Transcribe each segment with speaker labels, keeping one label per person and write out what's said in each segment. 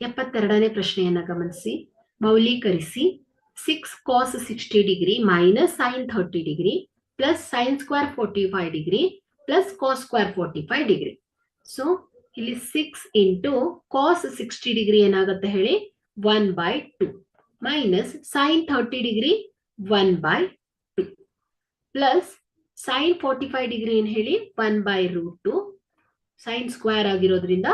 Speaker 1: ಎಪ್ಪತ್ತೆರಡನೇ ಪ್ರಶ್ನೆಯನ್ನ ಗಮನಿಸಿ, ಮೌಲ್ಯೀಕರಿಸಿ. Six cos sixty degree minus sine thirty degree plus sine square forty five degree plus cos square forty five degree so ಇಲ್ಲಿ six into cos sixty degree ಏನಾಗುತ್ತೆ ಹೇಳಿ? One by two minus sine thirty degree one by two plus sine forty five degree ಏನ್ ಹೇಳಿ? One by root two sine square ಆಗಿರೋದ್ರಿಂದ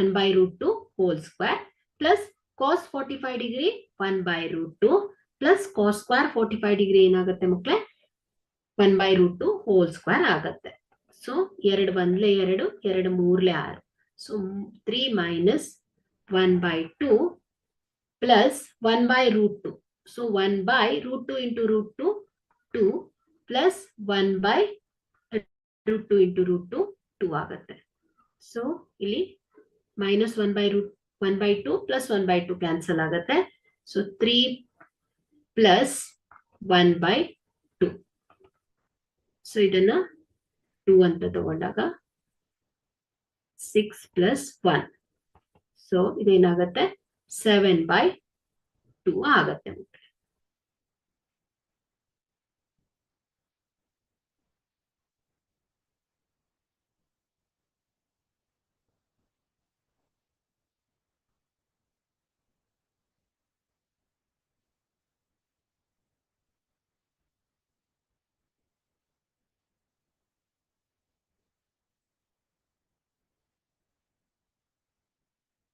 Speaker 1: one by root two whole square plus cos forty five degree one by root two plus cos square forty five degree ಏನಾಗುತ್ತೆ ಮಕ್ಕಳೇ one by root two whole square ಆಗತ್ತೆ. So ಎರಡು ಒಂದ್ಲೆ ಎರಡು ಎರಡು ಮೂರ್ಲೆ ಆರು. So three minus one by two plus one by root two so one by root two into root two two plus one by root two into root two two ಆಗುತ್ತೆ. So ಇಲ್ಲಿ minus one by root one by two plus one by two cancel ಆಗುತ್ತೆ. So three plus one by two so ಇದನ್ನ two ಅಂತ ತಗೊಂಡಾಗ six plus one so ಇದೇನಾಗತ್ತೆ? Seven by two ಆಗತ್ತೆ.